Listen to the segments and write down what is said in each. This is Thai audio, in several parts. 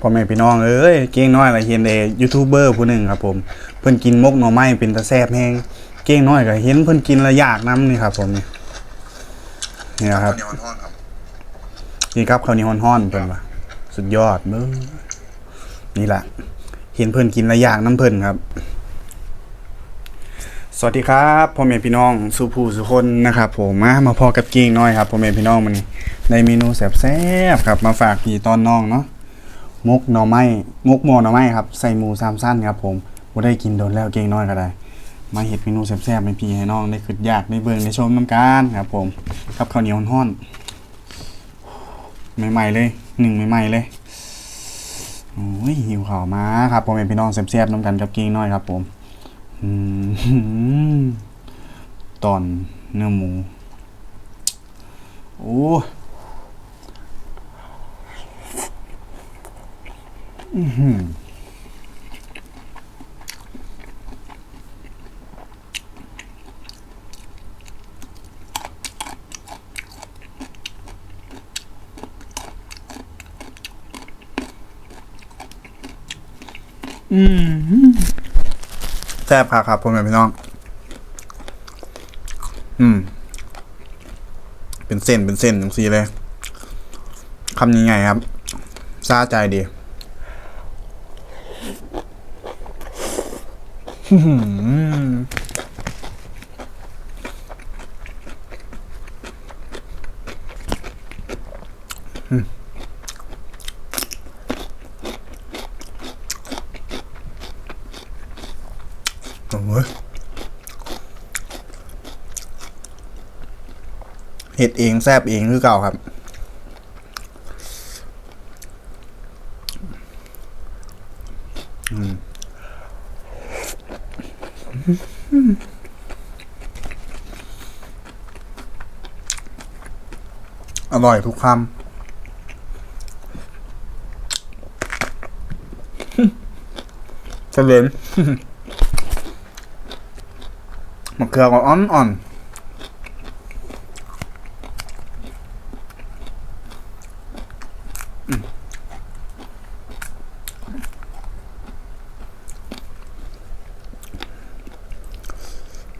พ่อแม่พี่น้องเอ้ยเก่งน้อยละเห็นเดยูทูบเบอร์ผู้หนึ่งครับผมเพิ่นกินมกหน่อไม้เป็นตาแซ่บแฮงเก่งน้อยก็เห็นเพิ่นกินและอยากน้ำนี่ครับ ผมนี่ครับเหนียวทอดครับนี่ครับข้าวเหนียวฮ้อนๆเพิ่นว่าสุดยอดเบ้อนี่แหละเห็นเพิ่นกินและอยากน้ำเพิ่นครับ สวัสดีครับพ่อแม่พี่น้องสุภูสุคนนะครับผมมามาพอกับกิ่งน้อยครับพ่อแม่พี่น้องมันนี้ในเมนูแซ่บๆครับ มาฝากพี่ตอนน้องเนาะ มกหน่อไม้มกหมอหน่อไม้ครับใส่หมูสามสั้นครับผมบ่ได้กินโดนแล้วเก่งน้อยก็ได้ มาเห็ดเมนูแซ่บๆให้พี่ให้น้องได้ขึ้นอยากได้เบิ่งได้ชมน้ำกันครับผมกับข้าวเหนียวฮ้อนใหม่ๆเลยหนึ่งใหม่ๆเลยโอ้ยหิวข้าวมาครับพ่อแม่พี่น้องแซ่บๆน้ำกันกับกิ่งน้อยครับผมอืมตอนเนื้อหมูโอ้ อืมแซ่บครับครับพ่อแม่พี่น้อง อืม เป็นเส้นเป็นเส้นอย่างซีเลยคำยังไงครับซาใจดี อื้อหืออืมโอ้ยเห็ดเองแซบเองคือเก่าครับ อร่อยทุกคำเฉลยมะเขือก็อ่อน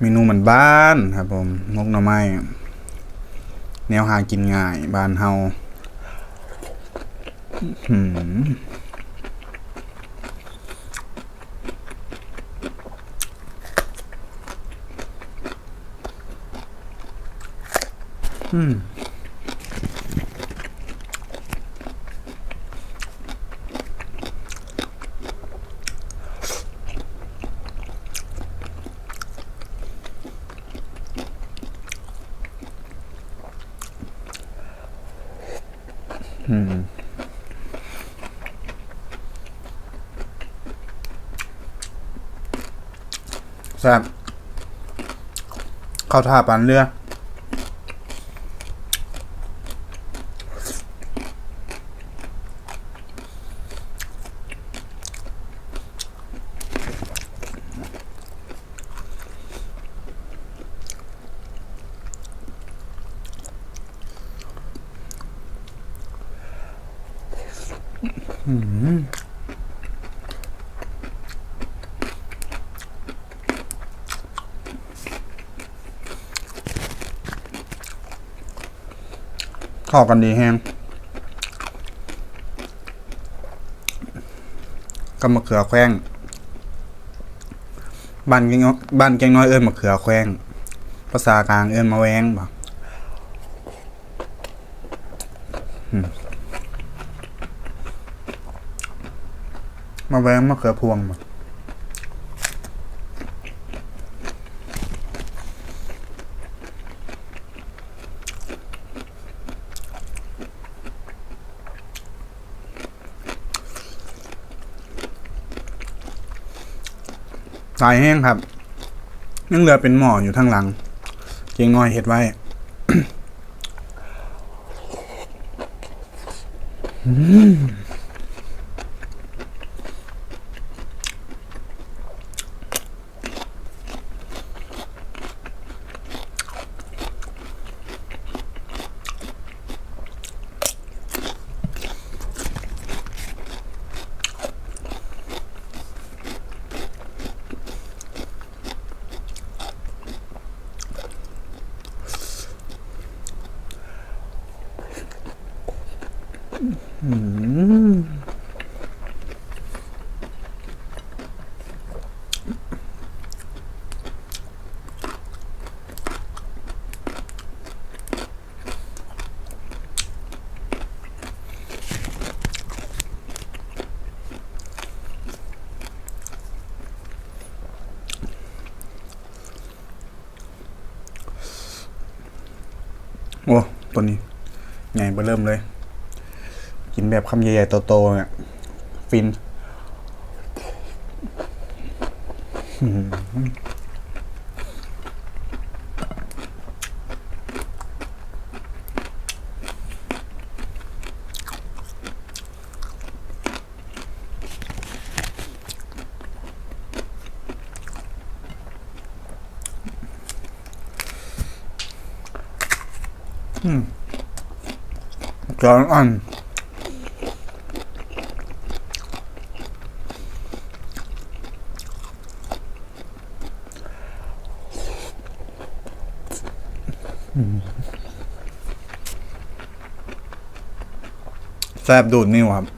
เมนูเหมือนบ้านครับผมมกหน่อไม้แนวหากินง่าย บ้านเฮาอื้อหืออืม แซ่บข้าวท่าปันเรือ เข้ากันดีแฮงก็มะเขือแข้งบ้านแกงบ้านแกงน้อยเอิ้นมะเขือแข้งภาษากลางเอิ้นมะแวงบ่มมะแวงมะเขือพวงบ่ สายแห้งครับยังเหลือเป็นหม้ออยู่ทางหลังเกียงน้อยเห็ดไว้อ โอ้ ตัวนี้ใหญ่เบอเริ่มเลย กินแบบคำใหญ่ๆโตๆเนี่ยฟินอื้อหื อจอ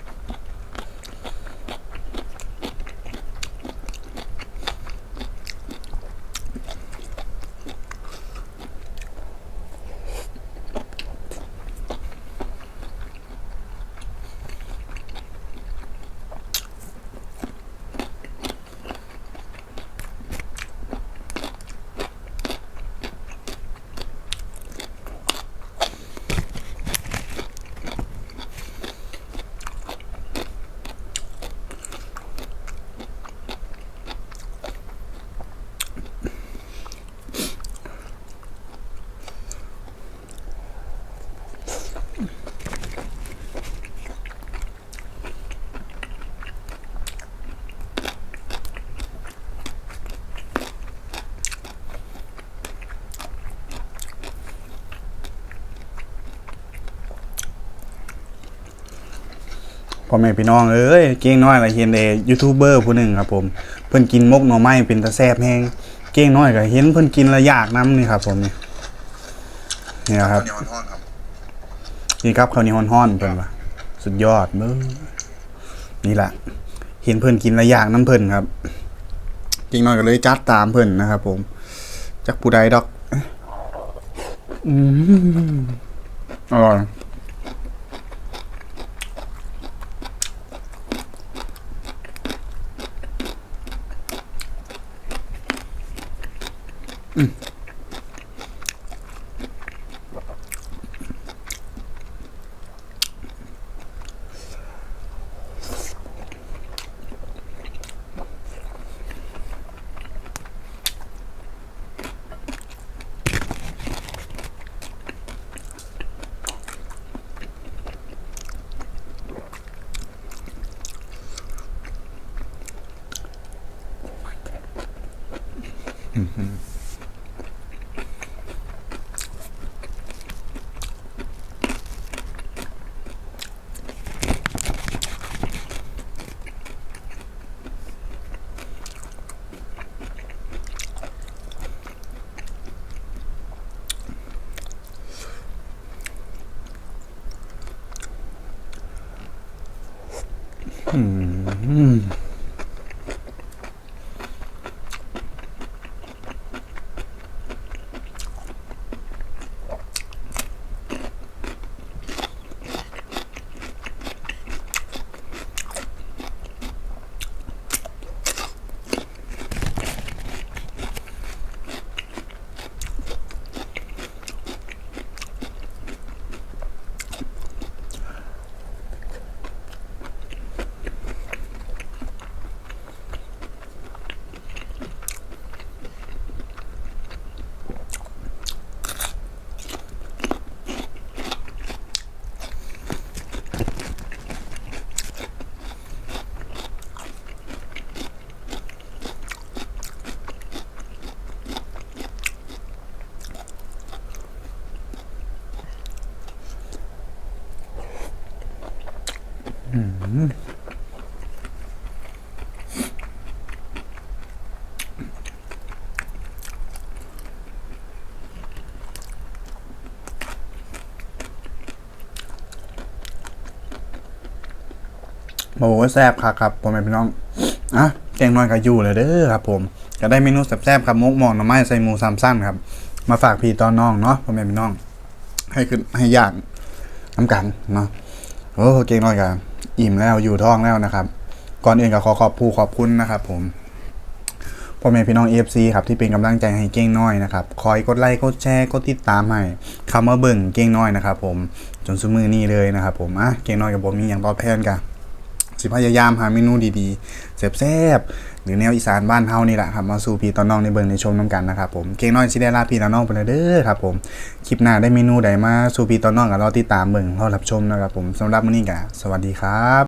พ่อแม่พี่น้องเอ้ยเก้งน้อยก็เห็นเอยูทูบเบอร์ผู้หนึ่งครับผมเพิ่นกินมกหน่อไม้เป็นตาแซ่บแฮงเก้งน้อยก็เห็นเพิ่นกินและอยากน้ำนี่ครับผมนี่นี่ครับเหนียวทอดครับนี่ครับข้าวเหนียวฮ้อนๆเพิ่นว่าสุดยอดเบ้อนี่ล่ะเห็นเพิ่นกินและอยากน้ำเพิ่นครับเก้งน้อยก็เลยจัดตามเพิ่นนะครับ ผมจักผู้ใดดอก อืมอร่อย Mm-hmm. อ บอกว่าแซ่บครับครับพ่อแม่พี่น้องอะแกงนอยกับยูเลยเด้อครับผมก็ได้เมนูแซ่บๆครับมกหมองหน่อไม้ใส่หมูสามสั้นครับ มาฝากพี่ตอนน้องเนาะพ่อแม่พี่น้อง ให้ขึ้นให้ย่างน้ำกันเนาะ โอ้เก่งน้อยกันอิ่มแล้วอยู่ท้องแล้วนะครับ ก่อนอื่นก็ขอขอบผู้ขอบคุณนะครับผมพ่อแม่พี่น้อง AFC ครับที่เป็นกำลังใจให้เก่งน้อยนะครับคอยกดไลค์กดแชร์กดติดตามให้คำว่าเบิ่งเก่งน้อยนะครับผมจนสมือนี้เลยนะครับผมอะเก่งน้อยกับผมมีอย่างตอบแทนกันสิพยายามหาเมนูดีๆแซ่บๆ หรือแนวอีสานบ้านเฮานี่แหละครับมาสู่พี่ตอนน้องในเบิ่งในชมน้ำกันนะครับผมเก่งน้อยชิได้ลาพี่ตอนน้องไปเลยเด้อครับผมคลิปหน้าได้เมนูใดมาสู่พี่ตอนน้องก็รอติดตามเบิ่งรอรับชมนะครับผมสำหรับมื้อนี้ก็สวัสดีครับ